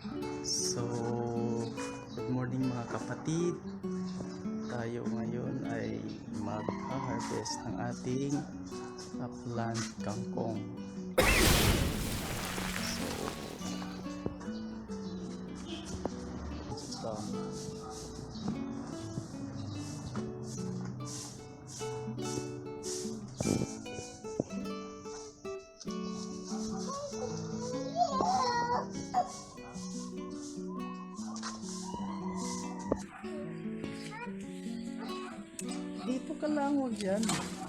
So, good morning mga kapatid. Tayo ngayon ay mag-harvest ng ating upland kangkong. So, so dito 我觉得。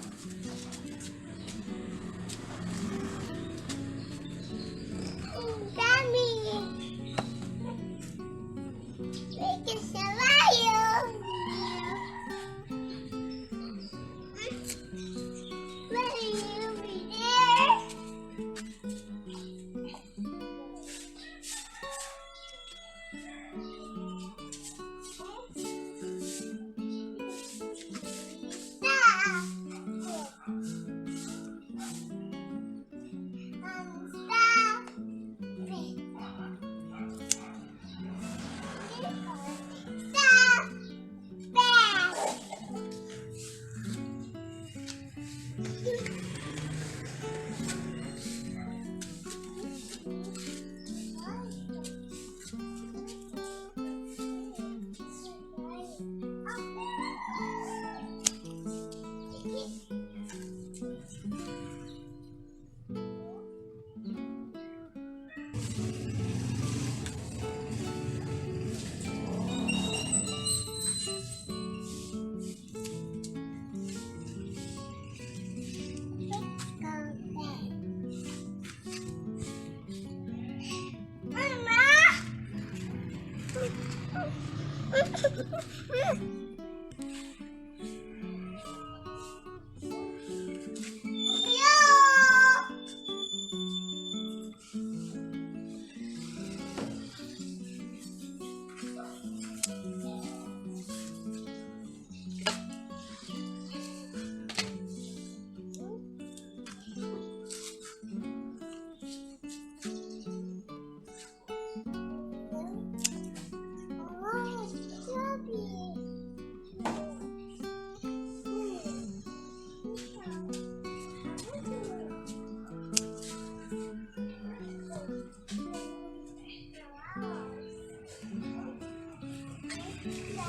啥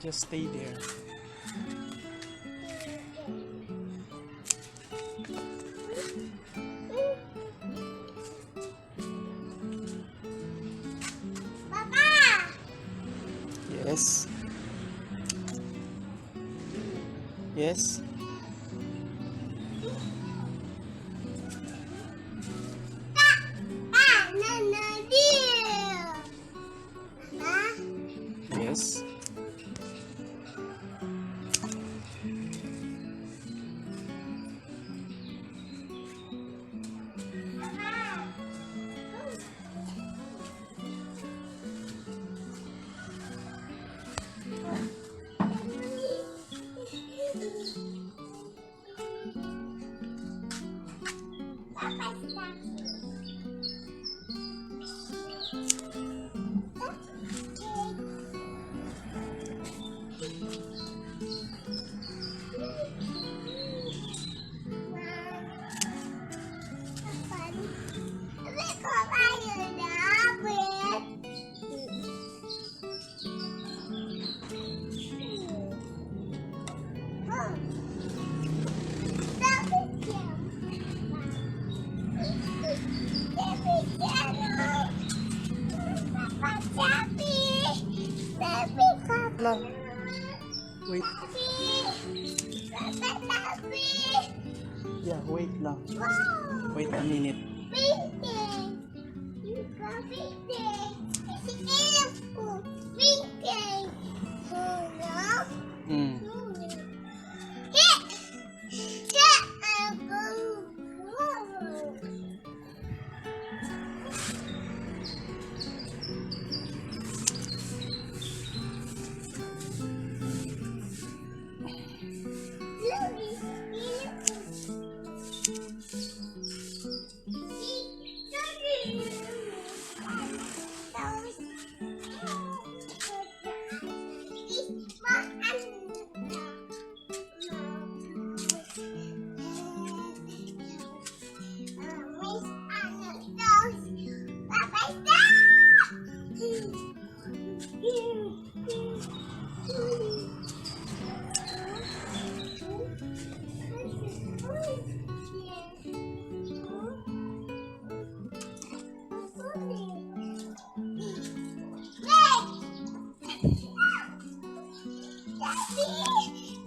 Just stay there. Nana. La. Wait. Yeah, wait lang. Wait a minute. See?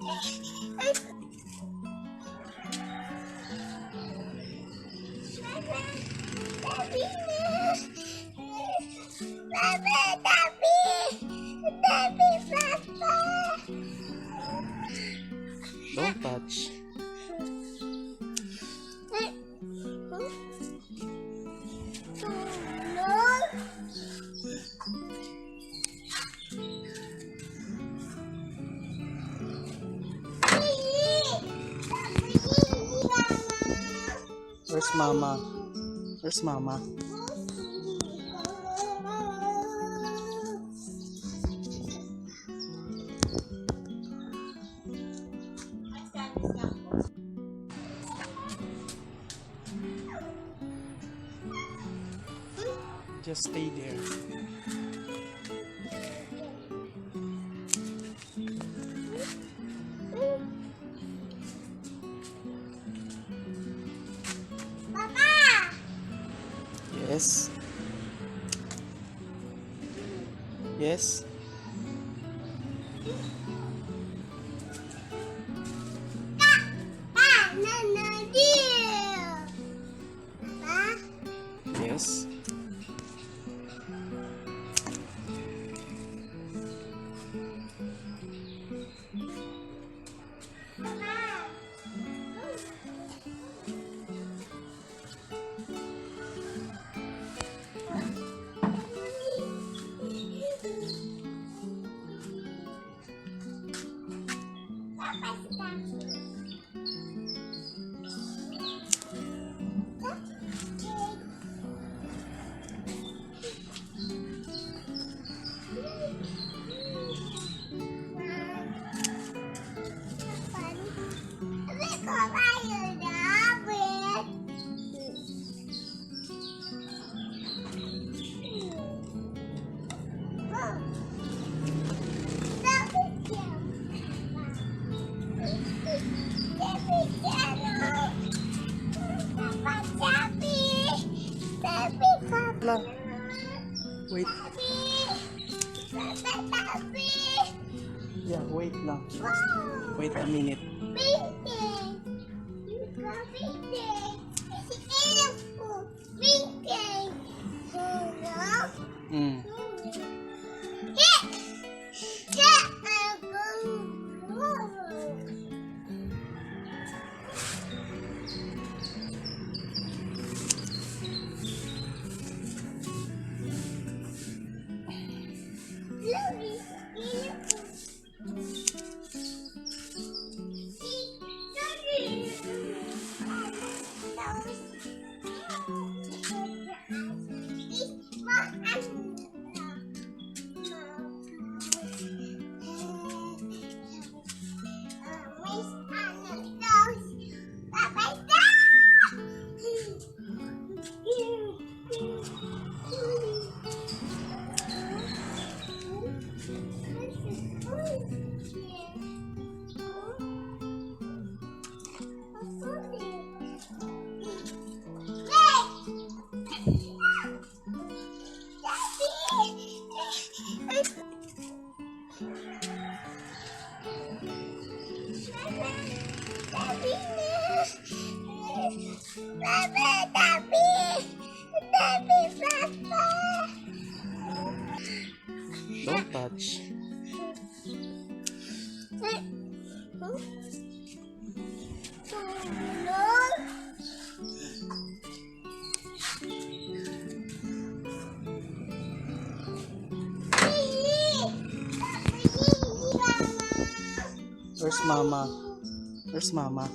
Mama? Where's mama? Just stay there. Yes. Yes. Yes. Tại. Wait. Yeah, wait lang. Wait a minute. Painting! Daddy, Daddy, Daddy, Papa. Don't touch. Where's mama? Where's mama?